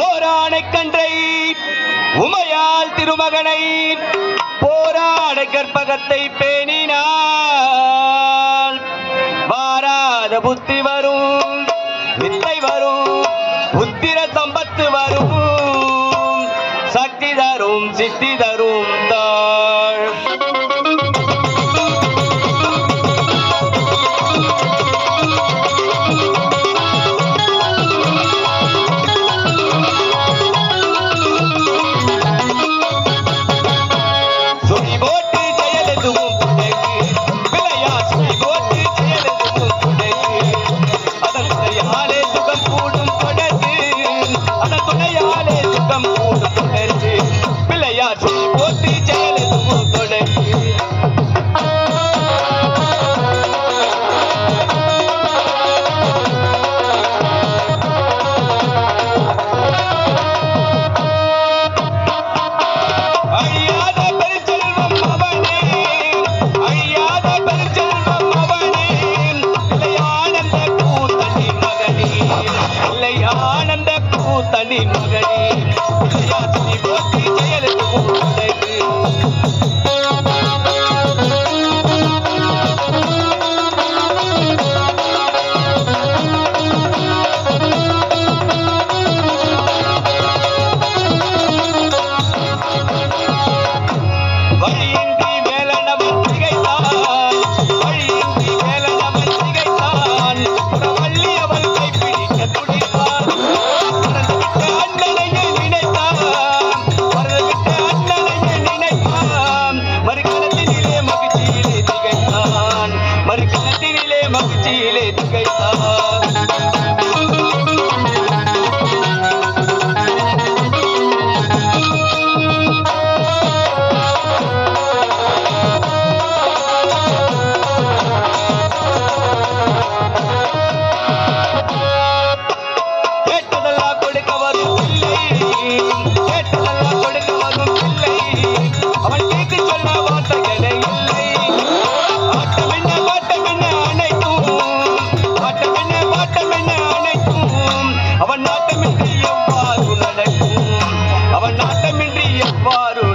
ஓராணை கன்றை உமையால் திருமகனை போராடை கற்பகத்தை பேணினால். வாராத புத்தி வரும் வித்தை வரும் புத்திர சம்பத்து வரும். சக்தி தரும் சித்தி தரும். the தனி மகளே भगता எவ்வாறு